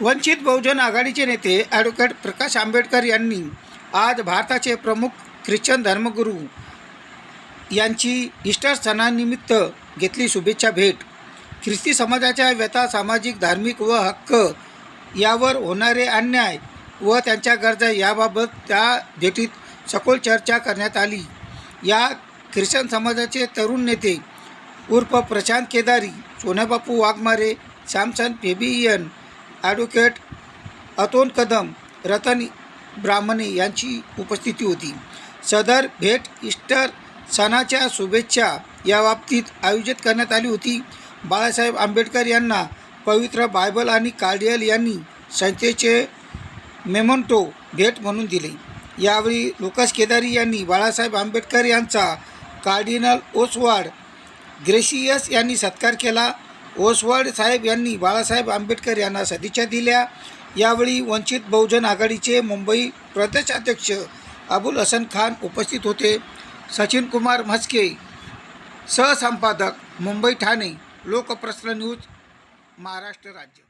वंचित बहुजन आघाडीचे नेते ॲडव्होकेट प्रकाश आंबेडकर यांनी आज भारताचे प्रमुख ख्रिश्चन धर्मगुरू यांची इस्टर सणानिमित्त घेतली शुभेच्छा भेट. ख्रिस्ती समाजाच्या व्यथा सामाजिक धार्मिक व हक्क यावर होणारे अन्याय व त्यांच्या गरजा याबाबत त्या भेटीत सखोल चर्चा करण्यात आली. या ख्रिश्चन समाजाचे तरुण नेते उर्फ Prashant Kedari Sonabapu Waghmare Samson Fabian advocate Aton Kadam Ratan Brahmane यांची उपस्थिती होती. सदर भेट इस्टर सणाच्या शुभेच्छा या बाबतीत आयोजित करण्यात आली होती. बाळासाहेब आंबेडकर यांना पवित्र बायबल आणि कार्डियल यांनी संस्थेचे मेमोंटो भेट म्हणून दिले. यावेळी लोकस केदारी यांनी बाळासाहेब आंबेडकर यांचा कार्डिनल ओसवाड ग्रेशियस यांनी सत्कार केला. ओसवाड साहेब यांनी बाळासाहेब आंबेडकर यांना सदिच्छा दिल्या. यावेळी वंचित बहुजन आघाडीचे मुंबई प्रदेशाध्यक्ष अबुल हसन खान उपस्थित होते. सचिन कुमार म्हस्के सहसंपादक मुंबई ठाणे लोकप्रश्न न्यूज महाराष्ट्र राज्य.